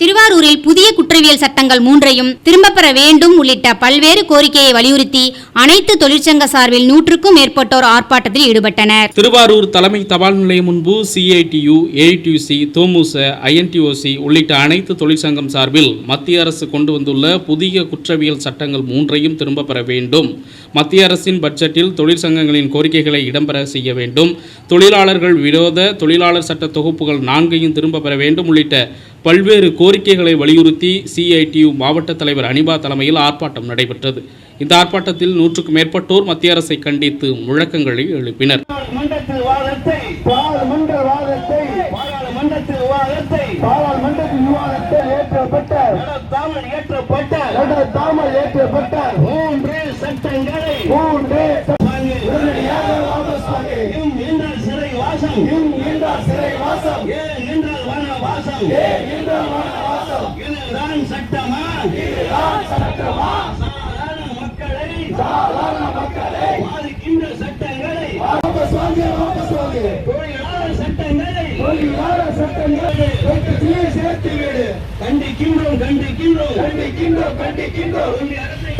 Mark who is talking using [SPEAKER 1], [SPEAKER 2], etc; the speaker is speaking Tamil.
[SPEAKER 1] திருவாரூரில் புதிய குற்றவியல் சட்டங்கள் மூன்றையும் திரும்பப் பெற வேண்டும் உள்ளிட்ட பல்வேறு கோரிக்கையை வலியுறுத்தி அனைத்து தொழிற்சங்க சார்பில் நூற்றுக்கும் மேற்பட்டோர் ஆர்ப்பாட்டத்தில் ஈடுபட்டனர்.
[SPEAKER 2] திருவாரூர் தலைமை தபால் நிலையம் முன்பு சிஐடியு ஏஐடியூசி தோமுச ஐஎன்டிஓசி உள்ளிட்ட அனைத்து தொழிற்சங்கம் சார்பில் மத்திய அரசு கொண்டு வந்துள்ள புதிய குற்றவியல் சட்டங்கள் மூன்றையும் திரும்ப பெற வேண்டும். மத்திய அரசின் பட்ஜெட்டில் தொழிற்சங்கங்களின் கோரிக்கைகளை இடம்பெற செய்ய வேண்டும். தொழிலாளர்கள் விரோத தொழிலாளர் சட்ட தொகுப்புகள் நான்கையும் திரும்ப பெற வேண்டும் உள்ளிட்ட பல்வேறு கோரிக்கைகளை வலியுறுத்தி சிஐடியு மாவட்ட தலைவர் அனிபா தலைமையில் ஆர்ப்பாட்டம் நடைபெற்றது. இந்த ஆர்ப்பாட்டத்தில் நூற்றுக்கும் மேற்பட்டோர் மத்திய அரசை கண்டித்து முழக்கங்களை எழுப்பினர்.
[SPEAKER 3] என்றால் சிறை வாசம் ஏன் என்றால் வன வாசம் ஏன் இதுதான் சட்டமா? இதுதான் சட்டமா? சாதாரண மக்களை சாதாரண மக்களை பாதிக்கின்ற சட்டங்களை வாபஸ் வாங்கு வாபஸ் வாங்கு. தொழிலாளர் சட்டங்களை தொழிலாளர் சட்டங்களை வெற்றியை சேர்த்து விடு. கண்டிக்கின்றோம் கண்டிக்கின்றோம். கண்டிக்கின்றோம் கண்டிக்கின்றோம். அரசை